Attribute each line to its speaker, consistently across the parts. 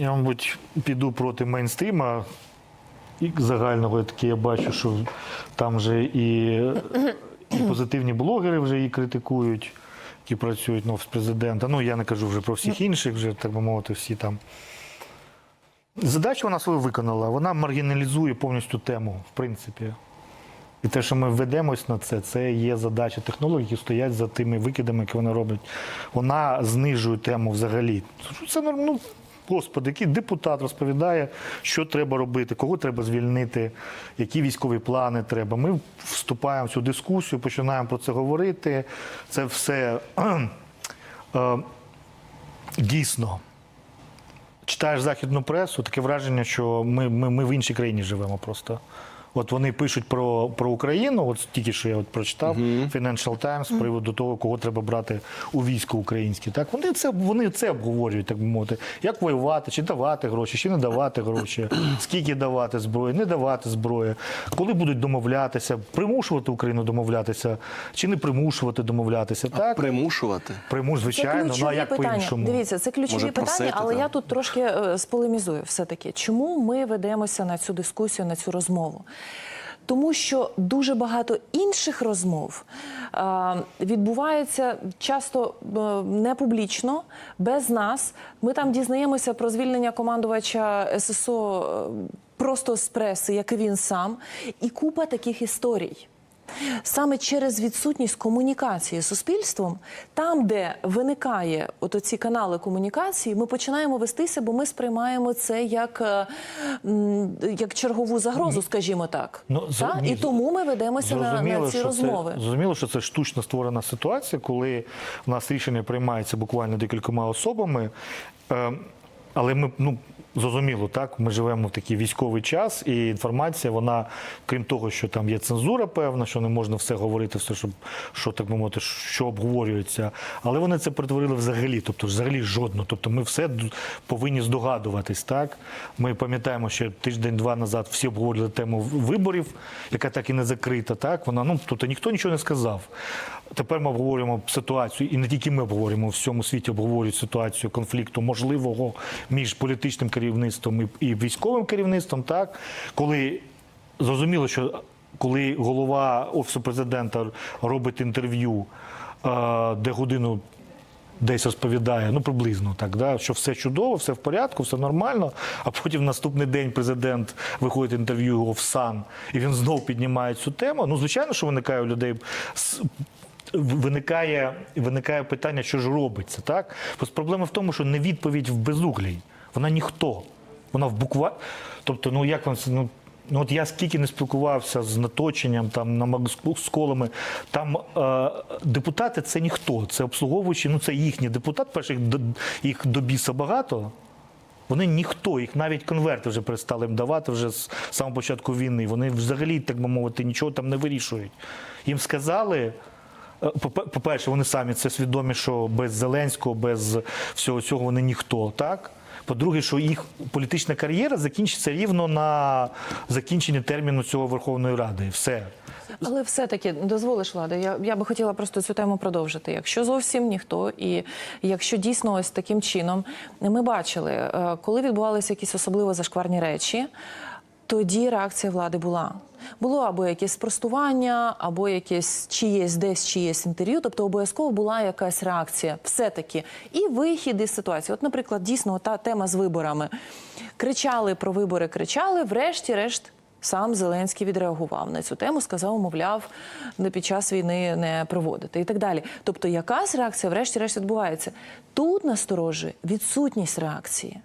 Speaker 1: Я, мабуть, піду проти мейнстріма і загального. Таке я бачу, що там вже і, і позитивні блогери вже її критикують, які працюють на офіс президента. Ну, я не кажу вже про всіх інших, вже, так би мовити, всі там. Задачу вона свою виконала. Вона маргіналізує повністю тему, в принципі. І те, що ми ведемось на це, це є задача технологій, які стоять за тими викидами, які вони роблять. Вона знижує тему взагалі. Це ну, господи, який депутат розповідає, що треба робити, кого треба звільнити, які військові плани треба. Ми вступаємо в цю дискусію, починаємо про це говорити. Це все е, дійсно. Читаєш західну пресу, таке враження, що ми, ми, ми в іншій країні живемо просто. От вони пишуть про, про Україну, от тільки що я от прочитав Financial Times з приводу того, кого треба брати у військо українське. Так вони це вони це обговорюють, так би мовити. Як воювати, чи давати гроші, чи не давати гроші, скільки давати зброї, не давати зброї, коли будуть домовлятися, примушувати Україну домовлятися, чи не примушувати домовлятися. Так
Speaker 2: Примушувати.
Speaker 1: примуш, звичайно. Ну а як
Speaker 3: питання.
Speaker 1: по-іншому?
Speaker 3: Дивіться, це ключові
Speaker 2: Може,
Speaker 3: питання,
Speaker 2: просити
Speaker 3: але
Speaker 2: там?
Speaker 3: я тут трошки е, сполемізую все-таки. Чому ми ведемося на цю дискусію, на цю розмову? Тому що дуже багато інших розмов е, відбувається часто е, не публічно, без нас. Ми там дізнаємося про звільнення командувача ССО е, просто з преси, як і він сам, і купа таких історій. Саме через відсутність комунікації з суспільством, там, де виникає от ці канали комунікації, ми починаємо вестися, бо ми сприймаємо це як, е, як чергову загрозу, скажімо так.
Speaker 1: Ну,
Speaker 3: Та?
Speaker 1: ні,
Speaker 3: І тому ми ведемося на, на ці розмови.
Speaker 1: Це, зрозуміло, що це штучно створена ситуація, коли в нас рішення приймається буквально декількома особами. Але ми, ну, зрозуміло, так, ми живемо в такий військовий час, і інформація, вона, крім того, що там є цензура певна, що не можна все говорити, все, що, що так би мовити, що обговорюється. Але вони це перетворили взагалі, тобто взагалі жодно. Тобто ми все повинні здогадуватись. Так? Ми пам'ятаємо, що тиждень-два назад всі обговорювали тему виборів, яка так і не закрита. Так? Вона, ну, тобто ніхто нічого не сказав. Тепер ми обговорюємо ситуацію, і не тільки ми обговорюємо, в всьому світі обговорюють ситуацію конфлікту можливого між політичним керівництвом і, військовим керівництвом, так? коли зрозуміло, що коли голова офісу президента робить інтерв'ю, е, де годину десь розповідає, ну приблизно так, да, що все чудово, все в порядку, все нормально. А потім наступний день президент виходить інтерв'ю його в сан, і він знову піднімає цю тему. Ну, звичайно, що виникає у людей. Виникає, виникає питання, що ж робиться, так? Просто проблема в тому, що не відповідь в безуглій. Вона ніхто. Вона в буква. Тобто, ну як вам ну. Ну, от я скільки не спілкувався з наточенням, там на з там е, депутати це ніхто, це обслуговуючі, ну це їхній депутат, перше їх до, їх до біса багато. Вони ніхто, їх навіть конверти вже перестали їм давати вже з самого початку війни. Вони взагалі, так би мовити, нічого там не вирішують. Їм сказали. Е, попе- По-перше, вони самі це свідомі, що без Зеленського, без всього цього вони ніхто, так? По-друге, що їх політична кар'єра закінчиться рівно на закінченні терміну цього Верховної Ради. Все.
Speaker 3: Але все-таки дозволиш влада. Я, я би хотіла просто цю тему продовжити. Якщо зовсім ніхто, і якщо дійсно ось таким чином ми бачили, е, коли відбувалися якісь особливо зашкварні речі, тоді реакція влади була. Було або якесь спростування, або якесь чиєсь десь чиєсь інтерв'ю, тобто обов'язково була якась реакція, все-таки. І вихід із ситуації. От, наприклад, дійсно та тема з виборами. Кричали про вибори, кричали, врешті-решт. Сам Зеленський відреагував на цю тему, сказав, мовляв, не під час війни не проводити і так далі. Тобто, якась реакція, врешті-решт, відбувається. Тут насторожує відсутність реакції.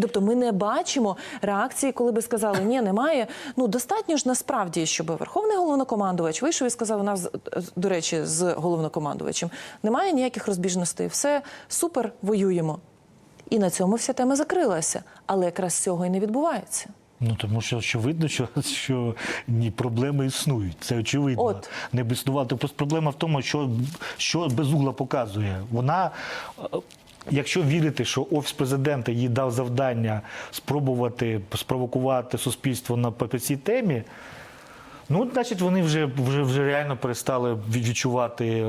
Speaker 3: Тобто ми не бачимо реакції, коли би сказали, ні, немає. Ну достатньо ж насправді, щоб верховний головнокомандувач вийшов і сказав, у нас до речі, з головнокомандувачем немає ніяких розбіжностей, все супер, воюємо. І на цьому вся тема закрилася. Але якраз цього і не відбувається.
Speaker 1: Ну тому що очевидно, що, що ні, проблеми існують. Це очевидно.
Speaker 3: От.
Speaker 1: Не б існувало. Просто проблема в тому, що, що безугла показує. Вона. Якщо вірити, що офіс президента їй дав завдання спробувати спровокувати суспільство на по цій темі, Ну, значить, вони вже, вже, вже реально перестали відчувати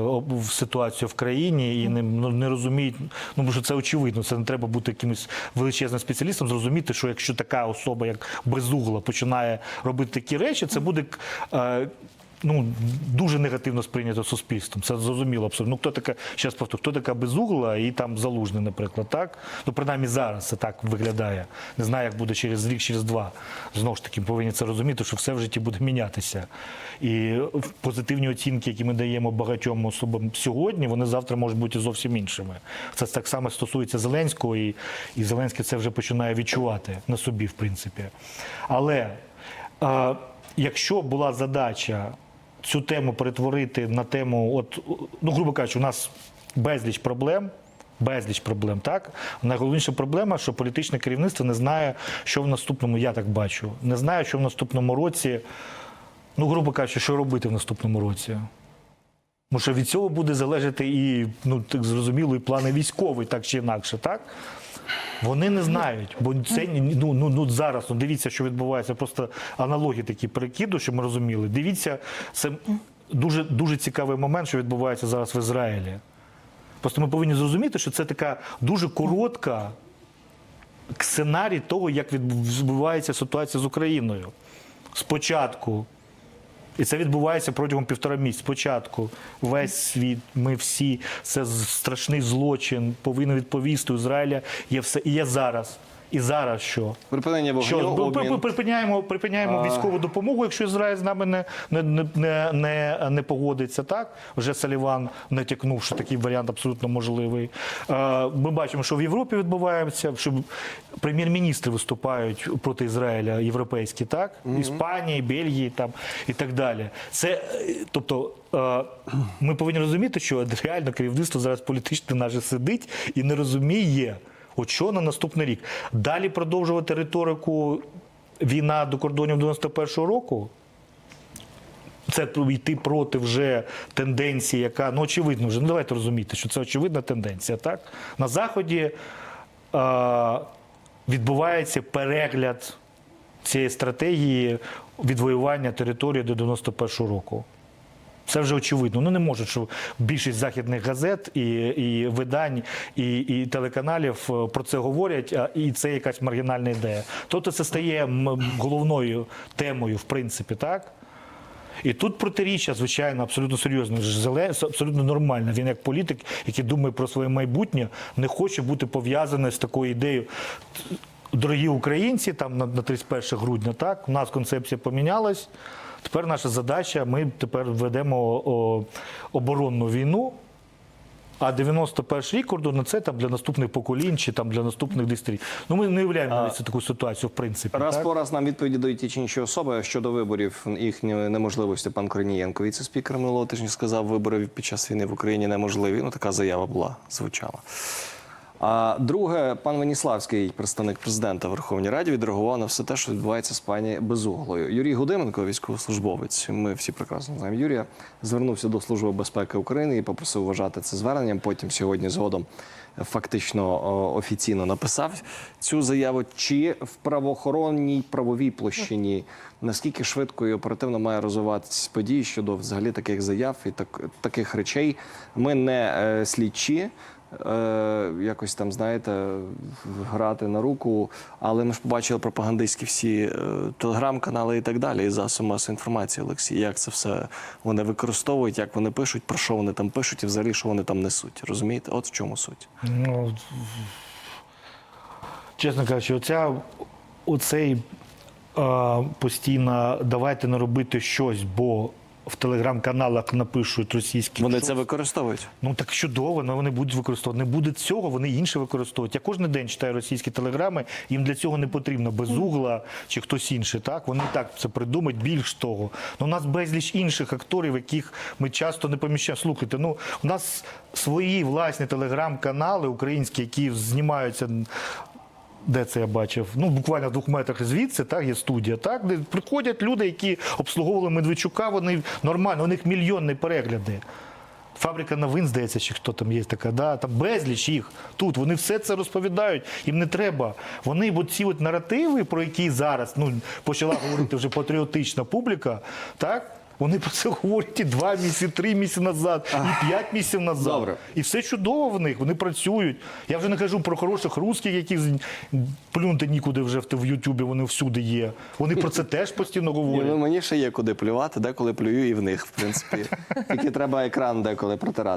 Speaker 1: ситуацію в країні і не, ну, не розуміють. Ну, тому що це очевидно. Це не треба бути якимось величезним спеціалістом, зрозуміти, що якщо така особа, як Безугла, починає робити такі речі, це буде. Е, Ну, дуже негативно сприйнято суспільством. Це зрозуміло абсолютно. Ну, хто така, ще раз повторю, хто така безугла і там залужний, наприклад, так? Ну, принаймні зараз це так виглядає. Не знаю, як буде через рік, через два. Знову ж таки, повинні це розуміти, що все в житті буде мінятися. І позитивні оцінки, які ми даємо багатьом особам сьогодні, вони завтра можуть бути зовсім іншими. Це так само стосується Зеленського, і, і Зеленський це вже починає відчувати на собі, в принципі. Але е, якщо була задача цю тему перетворити на тему, от, ну, грубо кажучи, у нас безліч проблем. Безліч проблем, так найголовніша проблема, що політичне керівництво не знає, що в наступному, я так бачу, не знає, що в наступному році, ну грубо кажучи, що робити в наступному році. Тому що від цього буде залежати і ну так зрозуміло, і плани військові, так чи інакше, так? Вони не знають, бо це ну, ну, ну зараз. Ну, дивіться, що відбувається. Просто аналогії такі перекиду, щоб ми розуміли. Дивіться, це дуже дуже цікавий момент, що відбувається зараз в Ізраїлі. Просто ми повинні зрозуміти, що це така дуже коротка сценарій того, як відбувається ситуація з Україною. Спочатку. І це відбувається протягом півтора місяця. Спочатку весь світ, ми всі, це страшний злочин, повинен відповісти. У Ізраїля є все. І є зараз. І зараз що?
Speaker 2: Припинення вогню,
Speaker 1: Що
Speaker 2: обмін.
Speaker 1: припиняємо, припиняємо
Speaker 2: А.
Speaker 1: військову допомогу, якщо Ізраїль з нами не, не, не, не, не, не погодиться. Так вже Саліван натякнув, що такий варіант абсолютно можливий. Ми бачимо, що в Європі відбувається, що прем'єр-міністри виступають проти Ізраїля, європейські, так Іспанії, Бельгії там і так далі. Це е, тобто. Ми повинні розуміти, що реально керівництво зараз політичне наше сидить і не розуміє, От що на наступний рік? Далі продовжувати риторику війна до кордонів 91-го року? Це йти проти вже тенденції, яка ну очевидно вже. Ну давайте розуміти, що це очевидна тенденція. Так на заході е, відбувається перегляд цієї стратегії відвоювання території до 91-го року. Це вже очевидно. Ну не може, що більшість західних газет і, і видань, і, і телеканалів е, про це говорять, і це якась маргінальна ідея. Тобто це стає головною темою, в принципі, так? І тут протиріччя, звичайно, абсолютно серйозно. Абсолютно нормально. Він як політик, який думає про своє майбутнє, не хоче бути пов'язаний з такою ідеєю. Дорогі українці, там на, на 31 грудня, так, у нас концепція помінялась. Тепер наша задача, ми тепер ведемо о, оборонну війну. А 91 рік кордон це там для наступних поколінь чи там для наступних десятиліть. Ну ми не уявляємо навіть таку ситуацію, в принципі.
Speaker 2: Раз
Speaker 1: так?
Speaker 2: по раз нам відповіді дають ті чи інші особи щодо виборів їхньої неможливості. Пан Корнієнко, віце-спікер минулого тижня сказав, вибори під час війни в Україні неможливі. Ну така заява була, звучала. А друге, пан Веніславський, представник президента в Верховній Раді, відреагував на все те, що відбувається з пані Безуглою. Юрій Гудименко, військовослужбовець, ми всі прекрасно знаємо Юрія, звернувся до Служби безпеки України і попросив вважати це зверненням. Потім сьогодні згодом фактично офіційно написав цю заяву. Чи в правоохоронній правовій площині наскільки швидко і оперативно має розвиватися події щодо взагалі таких заяв і так, таких речей? Ми не е, слідчі. Е, якось там, знаєте, грати на руку, але ми ж побачили пропагандистські всі е, телеграм-канали і так далі, і засоби масової інформації, Олексій, як це все вони використовують, як вони пишуть, про що вони там пишуть і взагалі що вони там несуть. Розумієте? От в чому суть.
Speaker 1: Ну, чесно кажучи, оця, оцей е, постійно давайте не робити щось, бо в телеграм-каналах напишуть російські.
Speaker 2: Вони
Speaker 1: щось».
Speaker 2: це використовують.
Speaker 1: Ну так чудово, але вони будуть використовувати. Не буде цього, вони інше використовують. Я кожен день читаю російські телеграми, їм для цього не потрібно безугла чи хтось інший. Так вони так це придумають. Більш того, ну у нас безліч інших акторів, яких ми часто не поміщаємо. Слухайте, ну у нас свої власні телеграм-канали українські, які знімаються. Де це я бачив? Ну, буквально в двох метрах звідси, так, є студія, так, де приходять люди, які обслуговували Медведчука, вони нормально, у них мільйонні перегляди. Фабрика новин, здається, чи хто там є така, да, там безліч їх тут. Вони все це розповідають. Їм не треба. Вони от ці от наративи, про які зараз ну, почала говорити вже патріотична публіка, так? Вони про це говорять і два місяці, три місяці назад, і п'ять місяців назад.
Speaker 2: Добре.
Speaker 1: І все чудово в них, вони працюють. Я вже не кажу про хороших русських, які плюнути нікуди вже в, в Ютубі, вони всюди є. Вони про це теж постійно говорять.
Speaker 2: ну, мені ще є куди плювати, деколи плюю і в них, в принципі. Тільки треба екран деколи протирати.